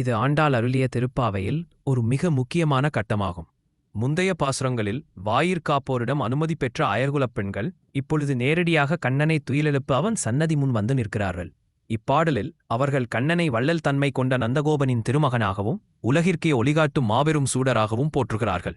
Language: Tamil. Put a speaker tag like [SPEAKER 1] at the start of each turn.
[SPEAKER 1] இது ஆண்டாள் அருளிய திருப்பாவையில் ஒரு மிக முக்கியமான கட்டமாகும். முந்தைய பாசுரங்களில் வாயிற்காப்போரிடம் அனுமதி பெற்ற அயர்குலப் பெண்கள் இப்பொழுது நேரடியாக கண்ணனை துயிலெழுப்ப அவன் சன்னதி முன் வந்து நிற்கிறார்கள். இப்பாடலில் அவர்கள் கண்ணனை வள்ளல் தன்மை கொண்ட நந்தகோபனின் திருமகனாகவும் உலகிற்கே ஒளிகாட்டும் மாபெரும் சூடராகவும் போற்றுகிறார்கள்.